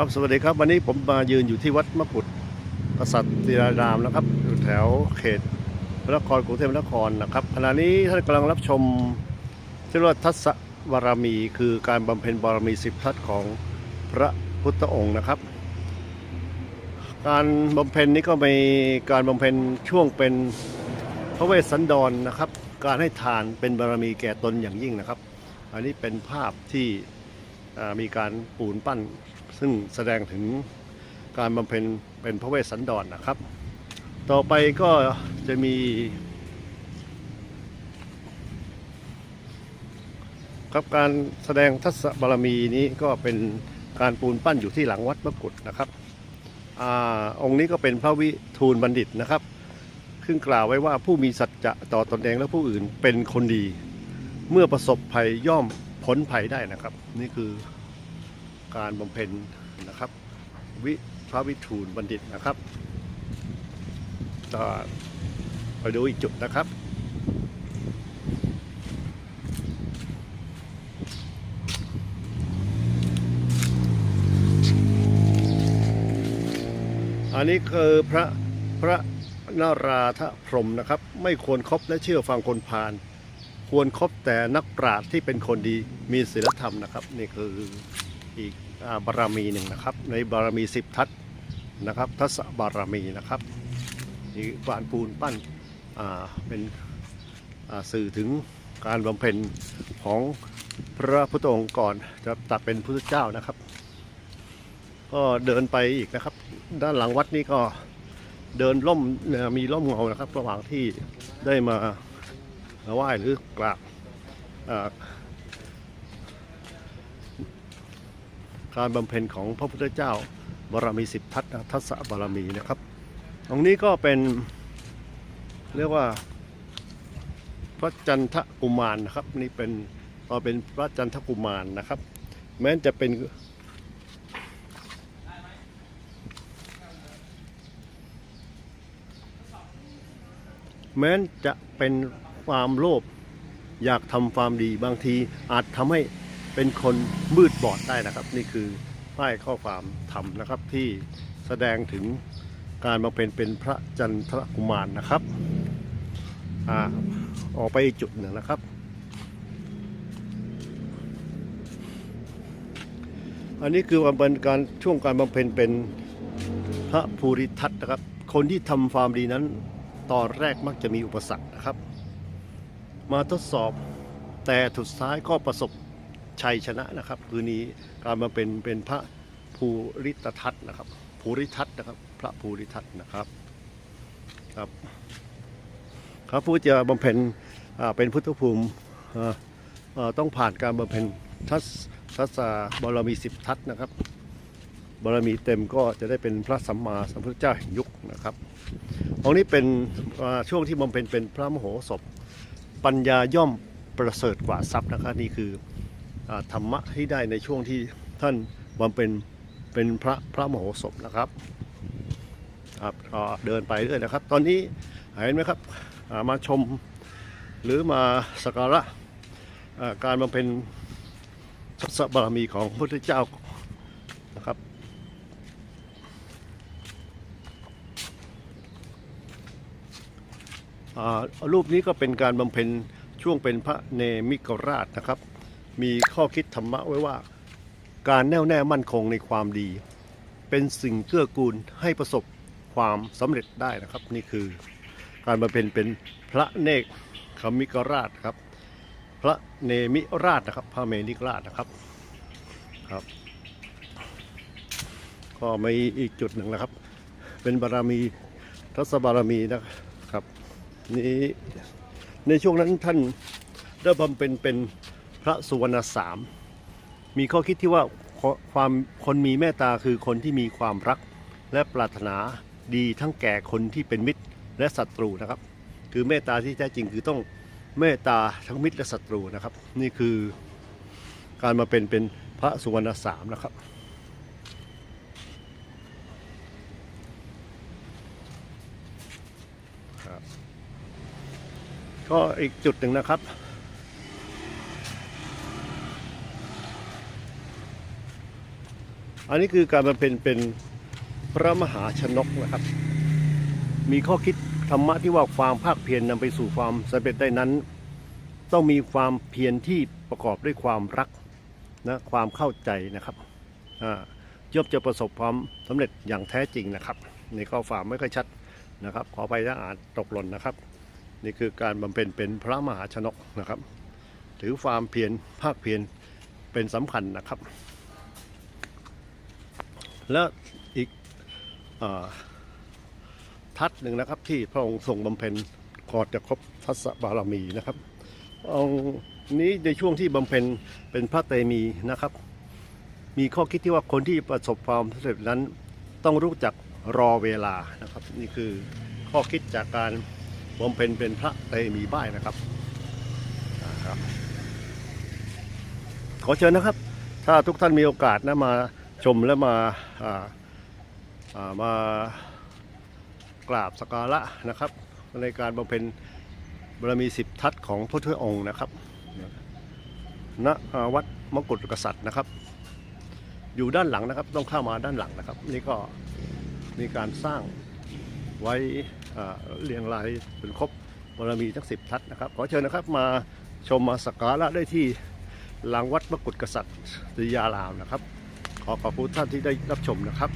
ครับสวัสดีครับ วันนี้ผมมายืนอยู่ที่วัดมะกุฎกษัตริย์รารามนะครับอยู่แถวเขตพระนครกรุงเทพมหานครนะครับขณะนี้ท่านกำลังรับชมที่เรียกว่าทัศบารมี คือการบำเพ็ญบารมีสิบทัศของพระพุทธองค์นะครับ การบำเพ็ญนี้ก็มีการบำเพ็ญช่วงเป็นพระเวสสันดรนะครับ การให้ทานเป็นบารมีแก่ตนอย่างยิ่งนะครับ อันนี้เป็นภาพที่มีการปูนปั้น ซึ่งแสดงถึงการบำเพ็ญเป็นพระเวสสันดรนะครับ ต่อไปก็จะมีครับการแสดงทัศบารมีนี้ก็เป็นการปูนปั้นอยู่ที่หลังวัดมกุฎนะครับอาองค์นี้ก็เป็นพระวิทูลบัณฑิตนะครับซึ่งกล่าวไว้ว่าผู้มีสัจจะต่อตนเองและผู้อื่นเป็นคนดี เมื่อประสบภัยย่อมพ้นภัยได้นะครับ นี่คือ การบำเพ็ญนะครับ วิพระวิทูลบัณฑิตนะครับก็ไปดูอีกจุดนะครับ อันนี้คือพระพระนาราธพรมนะครับ ไม่ควรครบและเชื่อฟังคนพาลควรครบแต่นักปราชญ์ที่เป็นคนดีมีศีลธรรมนะครับ นี่คือ อีกบารมีหนึ่งนะครับ ในบารมีสิบทัศนะครับทัศบารมีนะครับนี่กานปูนปั้นเป็นสื่อถึงการบำเพ็ญของพระพุทธองค์ก่อนจะตัดเป็นพุทธเจ้านะครับ ก็เดินไปอีกนะครับ ด้านหลังวัดนี้ก็เดินล่มเอ่อมีล่มเงานะครับ ระหว่างที่ได้มาไหว้หรือกราบอ่า การบำเพ็ญของพระพุทธเจ้าบารมีสิบทัศนะทัศบารมีนะครับ ตรงนี้ก็เป็นเรียกว่าพระจันทกุมารนะครับ นี่เป็นก็เป็นพระจันทกุมารนะครับ แม้จะเป็นแม้นจะเป็นความโลภอยากทำความดีบางทีอาจทำให้ เป็นคนมืดบอดได้นะครับ นี่คือป้ายข้อความธรรมนะครับ ที่แสดงถึงการมาเป็นเป็นพระจันทรกุมารนะครับอาออกไปอีกจุดหนึ่งนะครับ อันนี้คือว่าเป็นการช่วงการบำเพ็ญเป็นพระภูริทัตนะครับ คนที่ทำความดีนั้น ตอนแรกมักจะมีอุปสรรคนะครับ มาทดสอบแต่สุดท้ายก็ประสบ ชัยชนะนะครับ คือนี้การมาเป็นเป็นพระภูริตทัตนะครับ ภูริทัตนะครับ พระภูริทัตนะครับครับครับผู้จะบำเพ็ญเป็นพุทธภูมิต้องผ่านการบำเพ็ญทัศทัศบารมีสิบทัศนะครับบารมีเต็มก็จะได้เป็นพระสัมมาสัมพุทธเจ้าแห่งยุคนะครับตรงนี้เป็นช่วงที่บำเพ็ญเป็นพระมโหสถปัญญาย่อมประเสริฐกว่าทรัพย์นะครับนี่คือ ธรรมะที่ได้ในช่วงที่ท่านบำเพ็ญเป็นพระพระมโหสถนะครับครับเดินไปเรื่อยนะครับ ตอนนี้เห็นไหมครับมาชมหรือมาสักการะการบำเพ็ญทศบารมีของพระพุทธเจ้านะครับรูปนี้ก็เป็นการบำเพ็ญช่วงเป็นพระเนมิกราชนะครับ มีข้อคิดธรรมะไว้ว่า การแน่วแน่มั่นคงในความดี เป็นสิ่งเกื้อกูลให้ประสบความสำเร็จได้นะครับ นี่คือ การบำเพ็ญเป็นพระเนกขมิกราชครับ พระเนมิราชนะครับ พระเมนิกราชนะครับครับ ก็มีอีกจุดหนึ่งนะครับ เป็นบารมีทศบารมีนะครับนี้ในช่วงนั้นท่านได้บำเพ็ญเป็นพ ระสุวรรณสาม มีข้อคิดที่ว่าความคนมีเมตตาคือคนที่มีความรัก และปรารถนาดีทั้งแก่คนที่เป็นมิตรและศัตรูนะครับ คือเมตตาที่แท้จริงคือต้องเมตตาทั้งมิตรและศัตรูนะครับ นี่คือการมาเป็นเป็นพระสุวรรณสามนะครับก็อีกจุดหนึ่งนะครับ อันนี้คือการบำเพ็ญเป็นพระมหาชนกนะครับ มีข้อคิดธรรมะที่ว่าความภาคเพียรนนำไปสู่ความสำเร็จได้นั้น ต้องมีความเพียรที่ประกอบด้วยความรักนะความเข้าใจนะครับย่อมจะประสบความสำเร็จอย่างแท้จริงนะครับในข้อความไม่ค่อยชัดนะครับ ขอไปถ้าอ่านตกหล่นนะครับ นี่คือการบำเพ็ญเป็นพระมหาชนกนะครับ ถือความเพียรภาคเพียรเป็นสำคัญนะครับ และอีกอทัศหนึ่งนะครับ ที่พระองค์ทรงบำเพ็ญก่อนจะครบทัศบารมีนะครับอานี้ในช่วงที่บำเพ็ญเป็นพระเตมีนะครับ มีข้อคิดที่ว่าคนที่ประสบความสำเร็จนั้นต้องรู้จักรอเวลานะครับ นี่คือข้อคิดจากการบำเพ็ญเป็นพระเตมีบ้ายนะครับขอเชิญนะครับ ถ้าทุกท่านมีโอกาสนะมา ชมและมาามากราบสักการะนะครับ ในการบำเพ็ญบารมีสิบทัศของพระพุทธองค์นะครับณวัดมกุฎกษัตริย์นะครับ อยู่ด้านหลังนะครับ ต้องเข้ามาด้านหลังนะครับ นี่ก็มีการสร้างไว้เรียงรายเป็นครบบารมีทั้งสิบทัศนะครับขอเชิญนะครับมาชมมาสักการะได้ที่หลังวัดมกุฎกษัตริย์ศรียารามนะครับ ขอขอบคุณท่านที่ได้รับชมนะครับ